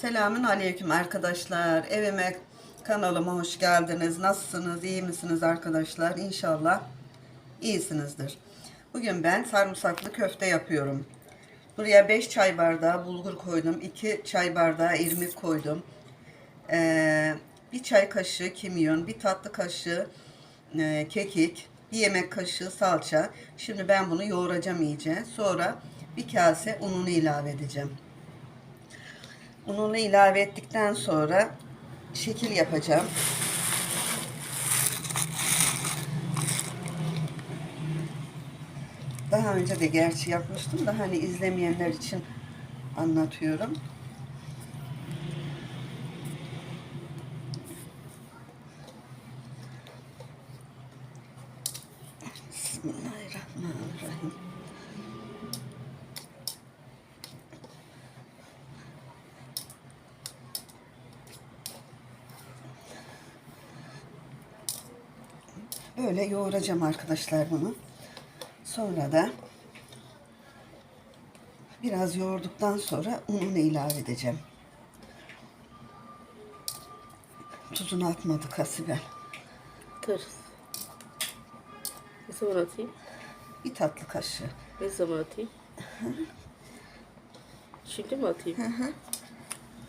Selamün aleyküm arkadaşlar. Evime, kanalıma hoş geldiniz. Nasılsınız? iyi misiniz arkadaşlar? İnşallah iyisinizdir. Bugün ben sarımsaklı köfte yapıyorum. Buraya 5 çay bardağı bulgur koydum. 2 çay bardağı irmik koydum. Ee, çay kaşığı kimyon, bir tatlı kaşığı e, kekik, bir yemek kaşığı salça. Şimdi ben bunu yoğuracağım iyice. Sonra bir kase ununu ilave edeceğim. Ununu ilave ettikten sonra şekil yapacağım. Daha önce de gerçi yapmıştım da hani izlemeyenler için anlatıyorum. Bismillahirrahmanirrahim. Böyle yoğuracağım arkadaşlar bunu. Sonra da biraz yoğurduktan sonra ununu ilave edeceğim. Tuzunu atmadık Hasibe. Atarız. Ne zaman atayım? Bir tatlı kaşığı. Ne zaman atayım? Şimdi mi atayım?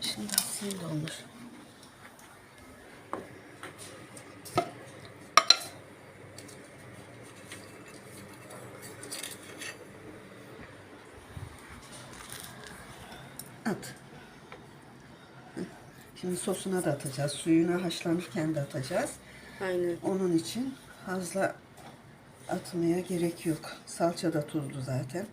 Şimdi aslında olur. At. Şimdi sosuna da atacağız. Suyuna haşlanırken de atacağız. Aynen. Onun için fazla atmaya gerek yok. Salça da tuzlu zaten.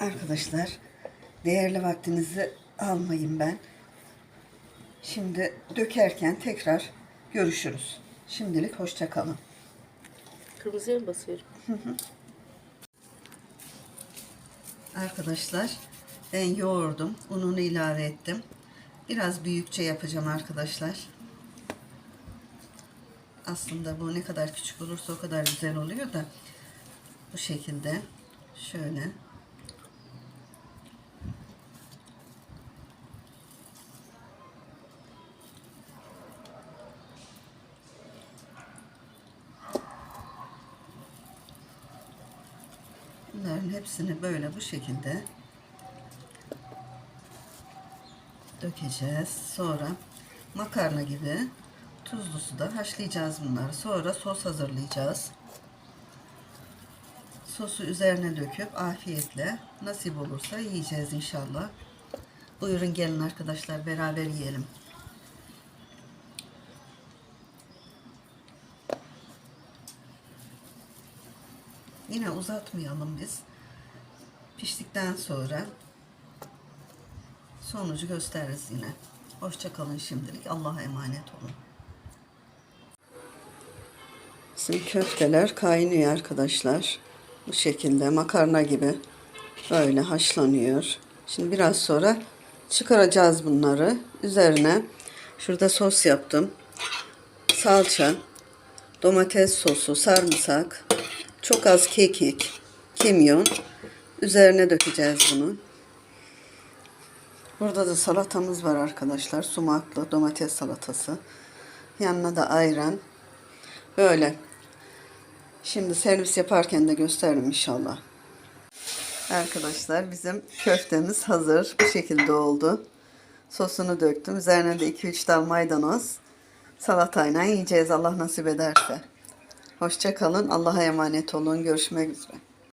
Arkadaşlar değerli vaktinizi almayın ben. Şimdi dökerken tekrar görüşürüz. Şimdilik hoşça kalın. Kırmızıya mı basıyorum? Arkadaşlar ben yoğurdum. Ununu ilave ettim. Biraz büyükçe yapacağım arkadaşlar. Aslında bu ne kadar küçük olursa o kadar güzel oluyor da bu şekilde şöyle Bunların hepsini böyle bu şekilde dökeceğiz. Sonra makarna gibi tuzlu suda haşlayacağız bunları. Sonra sos hazırlayacağız. Sosu üzerine döküp afiyetle nasip olursa yiyeceğiz inşallah. Buyurun gelin arkadaşlar beraber yiyelim. Yine uzatmayalım biz. Piştikten sonra sonucu gösteririz yine. Hoşça kalın şimdilik. Allah'a emanet olun. Bizim köfteler kaynıyor arkadaşlar. Bu şekilde makarna gibi böyle haşlanıyor. Şimdi biraz sonra çıkaracağız bunları. Üzerine şurada sos yaptım. Salça, domates sosu, sarımsak, çok az kekik, kimyon. Üzerine dökeceğiz bunu. Burada da salatamız var arkadaşlar. Sumaklı domates salatası. Yanına da ayran. Böyle. Şimdi servis yaparken de gösteririm inşallah. Arkadaşlar bizim köftemiz hazır. Bu şekilde oldu. Sosunu döktüm. Üzerine de 2-3 dal maydanoz. Salatayla yiyeceğiz Allah nasip ederse. Hoşça kalın. Allah'a emanet olun. Görüşmek üzere.